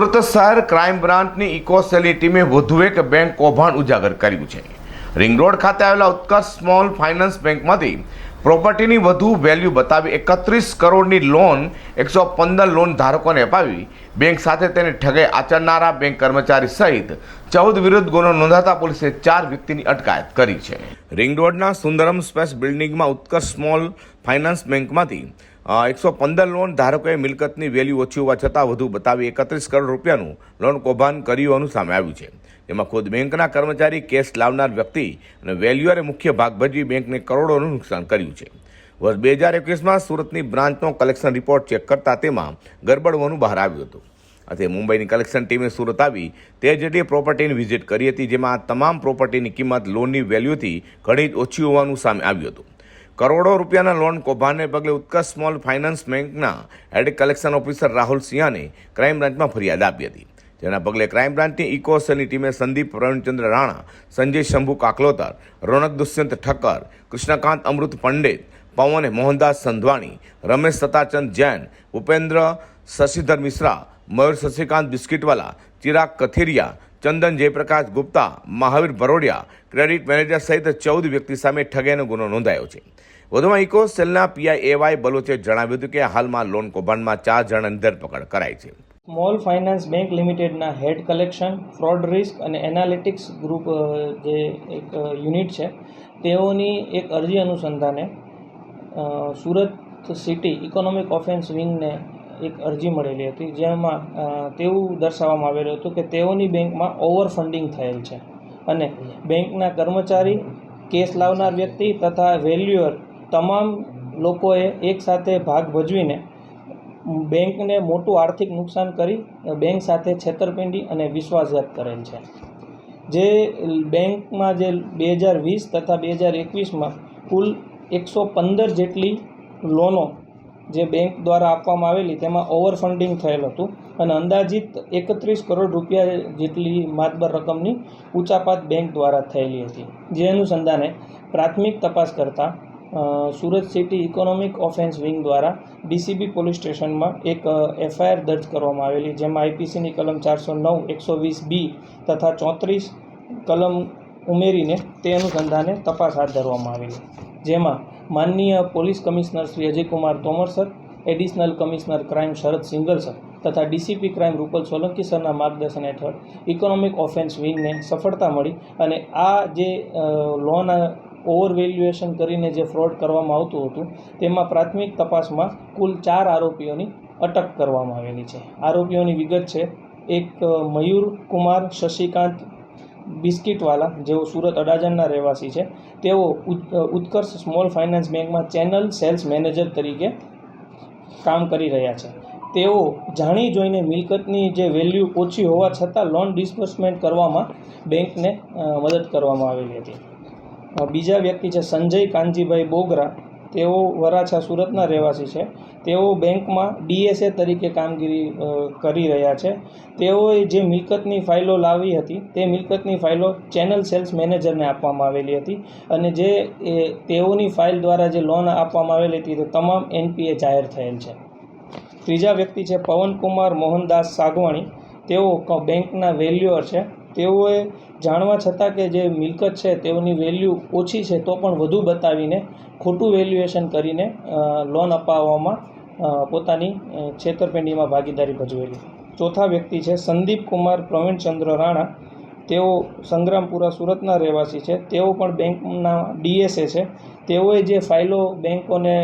સુરત શહેર ક્રાઇમ બ્રાન્ચની ઇકોસેલની ટીમે વધુ એક બેંક કૌભાંડ ઉજાગર કર્યું છે. રિંગ રોડ ખાતે આવેલા ઉત્કર્ષ સ્મોલ ફાઇનાન્સ બેંકમાંથી પ્રોપર્ટીની વધુ વેલ્યુ બતાવી એકત્રીસ કરોડની લોન, એકસો પંદર લોન ધારકોને અપાવી. બેંક સાથે તેને ઠગાઈ આચરનારા બેંક કર્મચારી સહિત ચૌદ વિરુદ્ધ ગુનો નોંધાતા પોલીસે ચાર વ્યક્તિની અટકાયત કરી છે. રિંગ રોડના સુંદરમ સ્પેસ બિલ્ડિંગમાં ઉત્કર્ષ સ્મોલ ફાઇનાન્સ બેંકમાંથી એકસો પંદર લોન ધારકોએ મિલકતની વેલ્યુ ઓછી હોવા છતાં વધુ બતાવી એકત્રીસ કરોડ રૂપિયાનું લોન કૌભાંડ કર્યું હોવાનું સામે આવ્યું છે. તેમાં ખુદ બેંકના કર્મચારી કેસ લાવનાર વ્યક્તિ અને વેલ્યુઅરે મુખ્ય ભાગ ભજવી બેંકને કરોડોનું નુકસાન કર્યું છે. વર્ષ બે હજાર એકવીસમાં સુરતની બ્રાન્ચનો કલેક્શન રિપોર્ટ ચેક કરતા તેમાં ગરબડ હોવાનું બહાર આવ્યું હતું. આથી મુંબઈની કલેક્શન ટીમે સુરત આવી તે જેટલી પ્રોપર્ટીની વિઝિટ કરી હતી, જેમાં તમામ પ્રોપર્ટીની કિંમત લોનની વેલ્યુથી ઘણી જ ઓછી હોવાનું સામે આવ્યું હતું. કરોડો રૂપિયાના લોન કૌભાંડને પગલે ઉત્કર્ષ સ્મોલ ફાઇનાન્સ બેંકના હેડ કલેક્શન ઓફિસર રાહુલ સિંહાને ક્રાઇમ બ્રાન્ચમાં ફરિયાદ આપી હતી. જેના પગલે ક્રાઇમ બ્રાન્ચની ઇકો સેલની ટીમે સંદીપ પ્રવીણચંદ્ર રાણા, સંજય શંભુ કાકલોતર, રોનક દુષ્યંત ઠક્કર, કૃષ્ણકાંત અમૃત પંડિત, પવન મોહનદાસ સંધવાણી, રમેશ સતાચંદ જૈન, ઉપેન્દ્ર શશિધર મિશ્રા, મયુર શશિકાંત બિસ્કિટવાલા, ચિરાગ કથિરિયા ચંદન જયપ્રકાશ ગુપ્તા, મહાવીર ભરોડિયા ક્રેડિટ મેનેજર સહિત ચૌદ વ્યક્તિ સામે ઠગાઈનો ગુનો નોંધાયો છે. વધુમાં ઇકો સેલના પીઆઈ એવાય બલોચે જણાવ્યું હતું કે હાલમાં લોન કૌભાંડમાં ચાર જણાની ધરપકડ કરાઈ છે. સ્મોલ ફાઇનાન્સ બેંક લિમિટેડના હેડ કલેક્શન, ફ્રોડ રિસ્ક અને એનાલિટિક્સ ગ્રુપ જે એક યુનિટ છે, તેઓની એક અરજી અનુસંધાને સુરત સિટી ઇકોનોમિક ઓફેન્સ વિંગને એક અરજી મળેલી હતી, જેમાં તેવું દર્શાવવામાં આવેલું હતું કે તેઓની બેંકમાં ઓવર ફંડિંગ થયેલ છે. અને બેંકના કર્મચારી, કેસ લાવનાર વ્યક્તિ તથા વેલ્યુઅર તમામ લોકોએ એકસાથે ભાગ ભજવીને બેંકને મોટું આર્થિક નુકસાન કરી, બેંક સાથે છેતરપિંડી અને વિશ્વાસઘાત કરેલ છે. જે બેંકમાં જે બે હજાર વીસ તથા બે હજાર એકવીસમાં કુલ એકસો પંદર જેટલી લોનો જે બેંક દ્વારા આપવામાં આવેલી, તેમાં ઓવર ફંડિંગ થયેલ હતું અને અંદાજિત એકત્રીસ કરોડ રૂપિયા જેટલી માતબર રકમની ઉચાપાત બેંક દ્વારા થયેલી હતી. જે અનુસંધાને પ્રાથમિક તપાસ કરતાં Surat city economic offence wing દ્વારા ડીસીબી પોલીસ સ્ટેશનમાં એક એફઆઈઆર દર્જ કરવામાં આવેલી, જેમાં આઈપીસીની કલમ ચારસો નવ, એકસો વીસ બી તથા ચોત્રીસ કલમ ઉમેરીને તે અનુસંધાને તપાસ હાથ ધરવામાં આવેલી. જેમાં માનનીય police commissioner Shri Ajaykumar Tomar sir, additional commissioner crime Sharad Singal sir તથા ડીસીપી ક્રાઇમ રૂપલ સોલંકી સરના માર્ગદર્શન હેઠળ ઇકોનોમિક ઓફેન્સ વિંગને સફળતા મળી અને આ જે લોન ઓવર વેલ્યુએશન કરીને જે ફ્રોડ કરવામાં આવતું હતું તેમાં પ્રાથમિક તપાસમાં કુલ ચાર આરોપીઓની અટક કરવામાં આવેલી છે. આરોપીઓની વિગત છે, એક મયુર કુમાર, શશિકાંત બિસ્કિટવાલા જેઓ સુરત અડાજણના રહેવાસી છે, તેઓ ઉત- ઉત્કર્ષ સ્મોલ ફાઇનાન્સ બેંકમાં ચેનલ સેલ્સ મેનેજર તરીકે કામ કરી રહ્યા છે. તેઓ જાણી જોઈને મિલકતની જે વેલ્યુ ઓછી હોવા છતાં લોન ડિસ્બર્સમેન્ટ કરવામાં બેંકને મદદ કરવામાં આવેલી હતી. બીજા વ્યક્તિ છે સંજય કાનજીભાઈ બોગરા. તેઓ વરાછા સુરતના રહેવાસી છે. તેઓ બેંકમાં ડીએસએ તરીકે કામગીરી કરી રહ્યા છે. તેઓએ જે મિલકતની ફાઇલો લાવી હતી, તે મિલકતની ફાઇલો ચેનલ સેલ્સ મેનેજરને આપવામાં આવેલી હતી અને જે તેઓની ફાઇલ દ્વારા જે લોન આપવામાં આવેલી હતી, તે તમામ એનપીએ જાહેર થયેલ છે. ત્રીજા વ્યક્તિ છે પવનકુમાર મોહનદાસ સાગવાણી. તેઓ બેંકના વેલ્યુઅર છે. તેઓએ જાણવા છતાં કે જે મિલકત છે, તેઓની વેલ્યુ ઓછી છે, તો પણ વધુ બતાવીને ખોટું વેલ્યુએશન કરીને લોન અપાવવામાં પોતાની છેતરપિંડીમાં ભાગીદારી ભજવેલી. ચોથા વ્યક્તિ છે સંદીપ કુમાર પ્રવીણચંદ્ર રાણા. તેઓ સંગ્રામપુરા સુરતના રહેવાસી છે. તેઓ પણ બેંકના ડીએસએ છે. તેઓએ જે ફાઇલો બેંકોને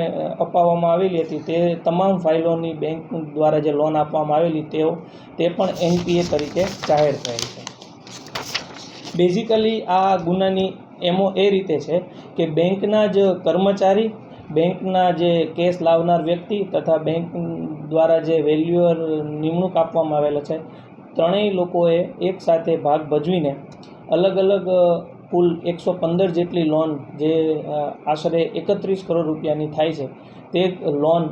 અપાવવામાં આવેલી હતી, તે તમામ ફાઇલોની બેંક દ્વારા જે લોન આપવામાં આવેલી તેઓ, તે પણ એનપીએ તરીકે જાહેર થયેલ છે. બેઝિકલી આ ગુનાની એમો એ રીતે છે કે બેંકના જ કર્મચારી, બેંકના જે કેસ લાવનાર વ્યક્તિ તથા બેંક દ્વારા જે વેલ્યુઅર નિમણૂક આપવામાં આવેલા છે, ત્રણેય લોકોએ એકસાથે ભાગ ભજવીને અલગ અલગ કુલ એકસો પંદર જેટલી લોન જે આશરે એકત્રીસ કરોડ રૂપિયાની થાય છે, તે લોન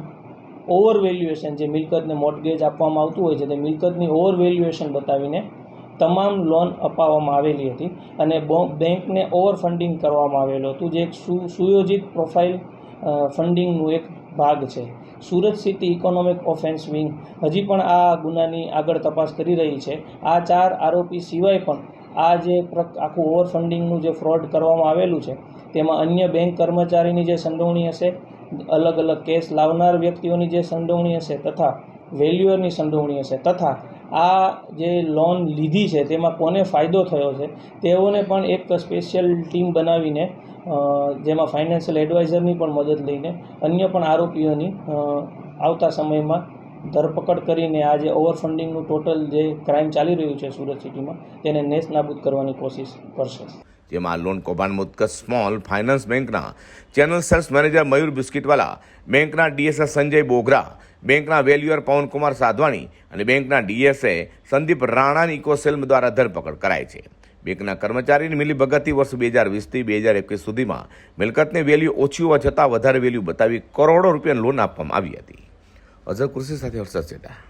ઓવર વેલ્યુએશન જે મિલકતને મોર્ટગેજ આપવામાં આવતું હોય છે, તે મિલકતની ઓવર વેલ્યુએશન બતાવીને તમામ લોન અપાવવામાં આવેલી હતી અને બેંકને ઓવર ફંડિંગ કરવામાં આવેલું હતું, જે એક સુયોજિત પ્રોફાઇલ ફંડિંગનું એક ભાગ છે. Surat city economic offence wing હજી પણ આ ગુનાની આગળ તપાસ કરી રહી છે. આ ચાર આરોપી સિવાય પણ આ જે આખું ઓવરફંડિંગનું જે ફ્રોડ કરવામાં આવેલું છે, તેમાં અન્ય બેંક કર્મચારીની જે સંડોવણી હશે અલગ અલગ કેસ લાવનાર વ્યક્તિઓની જે સંડોવણી હશે તથા વેલ્યુઅરની સંડોવણી હશે તથા આ જે લોન લીધી છે, તેમાં કોને ફાયદો થયો છે, તેઓને પણ એક સ્પેશિયલ ટીમ બનાવીને જેમાં ફાઇનાન્શિયલ એડવાઇઝરની પણ મદદ લઈને, અન્ય પણ આરોપીઓની આવતા સમયમાં ધરપકડ કરીને આ જે ઓવરફંડિંગનું ટોટલ જે ક્રાઇમ ચાલી રહ્યું છે સુરત સિટીમાં તેને નેસ નાબૂદ કરવાની કોશિશ કરશે. જેમાં લોન કૌભાંડ ઉત્કર્ષ સ્મોલ ફાઇનાન્સ બેંકના channel sales manager Mayur Biscuitwala, બેંકના ડીએસએસ સંજય બોગરા બેંકના વેલ્યુઅર પવનકુમાર સાધવાણી અને બેંકના ડીએસએ સંદીપ રાણાની ઇકોસેલ્મ દ્વારા ધરપકડ કરાઈ છે. બેંકના કર્મચારીની મિલીભગતથી વર્ષ બે હજાર વીસથી બે હજાર એકવીસ સુધીમાં મિલકતની વેલ્યુ ઓછી હોવા છતાં વધારે વેલ્યુ બતાવી કરોડો રૂપિયાની લોન આપવામાં આવી હતી. અઝર કૃષિ સાથે હર્ષદ સેટા